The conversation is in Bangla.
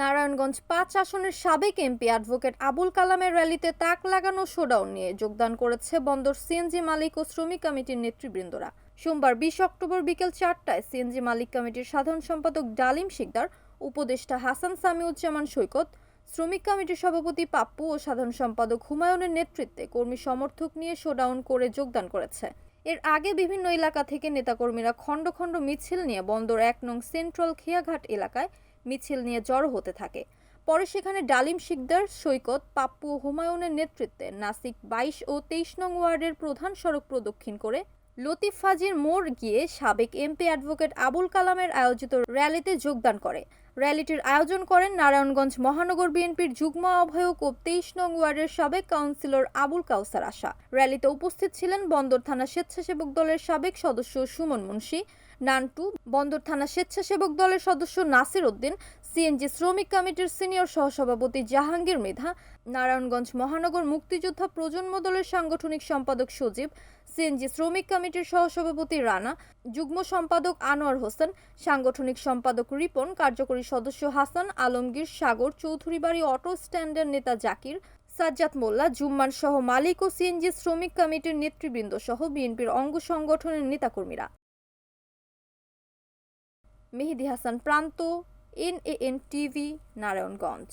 নারায়ণগঞ্জ পাঁচ আসনের সাবেক এমপি অ্যাডভোকেট আবুল কালামের র্যালিতে তাক লাগানো শোডাউন নিয়ে যোগদান করেছে বন্দর সিএনজি মালিক ও শ্রমিক কমিটির নেতৃবৃন্দরা। সোমবার বিশ অক্টোবর বিকেল চারটায় সিএনজি মালিক কমিটির সাধারণ সম্পাদক ডালিম শিকদার, উপদেষ্টা হাসান সামিউজ্জামান সৈকত, শ্রমিক কমিটির সভাপতি পাপ্পু ও সাধারণ সম্পাদক হুমায়ুনের নেতৃত্বে কর্মী সমর্থক নিয়ে শোডাউন করে যোগদান করেছে। এর আগে বিভিন্ন এলাকা থেকে নেতাকর্মীরা খণ্ড খণ্ড মিছিল নিয়ে বন্দর এক নং সেন্ট্রাল খেয়াঘাট এলাকায় মিছিল নিয়ে জড়ো হতে থাকে। পরে সেখানে ডালিম শিকদার, সৈকত, পাপ্পু হুমায়ুনের নেতৃত্বে নাসিক বাইশ ও তেইশ নং ওয়ার্ডের প্রধান সড়ক প্রদক্ষিণ করে লতিফ ফাজির মোড় গিয়ে সাবেক এমপি অ্যাডভোকেট আবুল কালামের আয়োজিত র্যালিতে যোগদান করে। র্যালিটির আয়োজন করেন নারায়ণগঞ্জ মহানগর বিএনপির যুগ্ম আহ্বায়ক ও তেইশ নং ওয়ার্ডের সাবেক কাউন্সিলর আবুল কাউসার আশা। র্যালিতে উপস্থিত ছিলেন বন্দর থানা স্বেচ্ছাসেবক দলের সাবেক সদস্য সুমন মুন্সি, নান্টু, বন্দর থানা স্বেচ্ছাসেবক দলের সদস্য নাসির উদ্দিন সিএনজি শ্রমিক কমিটির সিনিয়র সহসভাপতি জাহাঙ্গীর মৃধা, নারায়ণগঞ্জ মহানগর মুক্তিযোদ্ধা প্রজন্ম দলের সাংগঠনিক সম্পাদক সজীব, সিএনজি শ্রমিক কমিটির সহসভাপতি রানা, যুগ্ম সম্পাদক আনোয়ার হোসেন, সাংগঠনিক সম্পাদক রিপন, কার্যকরী সদস্য হাসান, আলমগীর সাগর, চৌধুরীবাড়ি অটো স্ট্যান্ডের নেতা জাকির, সাজ্জাদ মোল্লা, জুম্মান সহ মালিক ও সিএনজি শ্রমিক কমিটির নেতৃবৃন্দ সহ বিএনপির অঙ্গ সংগঠনের নেতাকর্মীরা। মেহেদি হাসান, প্রান্ত এনএএন টিভি নারায়ণগঞ্জ।